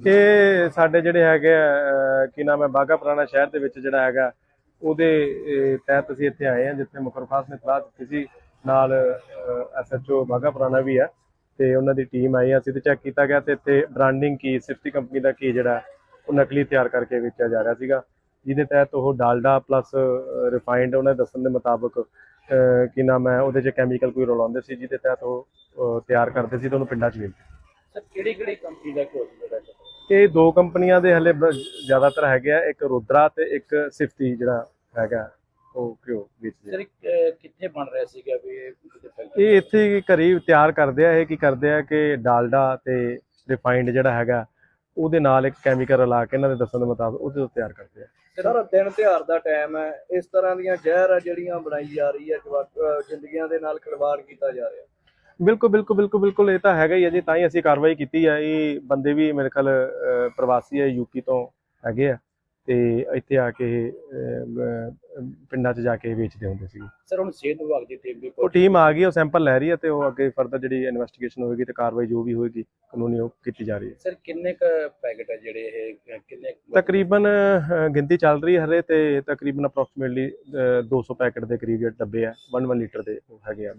ਇਹ ਸਾਡੇ ਜਿਹੜੇ ਹੈਗੇ ਆ, ਕੀ ਨਾਮ ਹੈ ਬਾਗਾ ਪੁਰਾਣਾ ਸ਼ਹਿਰ ਦੇ ਵਿੱਚ ਜਿਹੜਾ ਹੈਗਾ ਉਹਦੇ ਤਹਿਤ ਅਸੀਂ ਇੱਥੇ ਆਏ ਹਾਂ ਜਿੱਥੇ ਮੁਖਰ ਨੇ ਇਤਲਾਹ ਦਿੱਤੀ ਸੀ। ਨਾਲ ਐਸਐਚਓ ਬਾਗਾ ਪੁਰਾਣਾ ਵੀ ਹੈ ਤੇ ਉਹਨਾਂ ਦੀ ਟੀਮ ਆਈ ਅਸੀਂ ਤੇ ਚੈੱਕ ਕੀਤਾ ਗਿਆ ਤੇ ਇੱਥੇ ਬ੍ਰਾਂਡਿੰਗ ਕੀ ਸਿਫਤੀ ਕੰਪਨੀ ਦਾ ਕੀ ਜਿਹੜਾ ਉਹ ਨਕਲੀ ਤਿਆਰ ਕਰਕੇ ਵੇਚਿਆ ਜਾ ਰਿਹਾ ਸੀਗਾ। ਜਿਹਦੇ ਤਹਿਤ ਉਹ ਡਾਲਡਾ ਪਲੱਸ ਰਿਫਾਈਨਡ ਉਹਨਾਂ ਦੇ ਦੱਸਣ ਦੇ ਮੁਤਾਬਕ ਕੀ ਨਾਮ ਹੈ ਉਹਦੇ 'ਚ ਕੈਮੀਕਲ ਕੋਈ ਰਲਾਉਂਦੇ ਸੀ ਜਿਹਦੇ ਤਹਿਤ ਉਹ ਤਿਆਰ ਕਰਦੇ ਸੀ ਤੇ ਉਹਨੂੰ ਪਿੰਡਾਂ 'ਚ ਵੇਚਦੇ ਸਰ ਕਿਹੜੀ ਕਿਹੜੀ ਕੰਪਨੀ ਦਾ ਘਿਓ ਜਿਹੜਾ ਇਹ ਦੋ ਕੰਪਨੀਆਂ ਦੇ ਹਲੇ ਜ਼ਿਆਦਾਤਰ ਹੈਗੇ ਆ ਇੱਕ ਰੁਦਰਾ ਤੇ ਇੱਕ ਸਿਫਤੀ ਜਿਹੜਾ ਹੈਗਾ ਉਹ ਕਿਉਂ ਵੇਚਦੇ। ਸਰ ਕਿੱਥੇ ਬਣ ਰਿਹਾ ਸੀਗਾ ਵੀ ਇਹ ਇੱਥੇ ਹੀ ਘਰੇ ਹੀ ਤਿਆਰ ਕਰਦੇ ਆ ਇਹ ਕੀ ਕਰਦੇ ਆ ਕਿ ਡਾਲਡਾ ਤੇ ਰਿਫਾਈਨਡ ਜਿਹੜਾ ਹੈਗਾ ਉਹਦੇ ਨਾਲ ਇੱਕ ਕੈਮੀਕਲ ਰਲਾ ਕੇ ਇਹਨਾਂ ਦੇ ਦੱਸਣ ਦੇ ਮੁਤਾਬਕ ਉਹਦੇ ਤੋਂ ਤਿਆਰ ਕਰਦੇ ਆ। ਸਰ ਦਿਨ ਤਿਉਹਾਰ ਦਾ ਟਾਈਮ ਹੈ ਇਸ ਤਰ੍ਹਾਂ ਦੀਆਂ ਜ਼ਹਿਰ ਆ ਜਿਹੜੀਆਂ ਬਣਾਈ ਜਾ ਰਹੀ ਹੈ ਜ਼ਿੰਦਗੀਆਂ ਦੇ ਨਾਲ ਖਿਲਵਾੜ ਕੀਤਾ ਜਾ ਰਿਹਾ। ਬਿਲਕੁਲ ਬਿਲਕੁਲ ਬਿਲਕੁਲ ਬਿਲਕੁਲ ਇਹ ਤਾਂ ਹੈਗਾ ਹੀ ਹੈ ਜੀ ਤਾਂ ਹੀ ਅਸੀਂ ਕਾਰਵਾਈ ਕੀਤੀ ਹੈ ਇਹ ਬੰਦੇ ਵੀ ਮੇਰੇ ਖਿਆਲ ਪ੍ਰਵਾਸੀ ਹੈ ਯੂਪੀ ਤੋਂ ਹੈਗੇ ਆ। ਤੇ ਇੱਥੇ ਆ ਕੇ ਪਿੰਡਾਂ 'ਚ ਜਾ ਕੇ ਵੇਚਦੇ ਹੁੰਦੇ ਸੀ। ਸਰ ਹੁਣ ਸਿਹਤ ਵਿਭਾਗ ਦੀ ਟੀਮ ਵੀ ਉਹ ਟੀਮ ਆ ਗਈ ਉਹ ਸੈਂਪਲ ਲੈ ਰਹੀ ਹੈ ਤੇ ਉਹ ਅੱਗੇ ਫਰਦਰ ਜਿਹੜੀ ਇਨਵੈਸਟੀਗੇਸ਼ਨ ਹੋਏਗੀ ਤੇ ਕਾਰਵਾਈ ਜੋ ਵੀ ਹੋਏਗੀ ਕਾਨੂੰਨੀ ਉਹ ਕੀਤੀ ਜਾ ਰਹੀ ਹੈ। ਸਰ ਕਿੰਨੇ ਕ ਪੈਕੇਟ ਹੈ ਜਿਹੜੇ ਇਹ ਕਿੰਨੇ ਤਕਰੀਬਨ ਗਿਣਤੀ ਚੱਲ ਰਹੀ ਹੈ ਹਲੇ ਤੇ ਤਕਰੀਬਨ ਅਪਰੋਕਸੀਮੇਟਲੀ 200 ਪੈਕੇਟ ਦੇ ਕਰੀਬ ਜਿਹੜੇ ਡੱਬੇ ਆ 1 1 ਲੀਟਰ ਦੇ ਹੈਗੇ ਆ।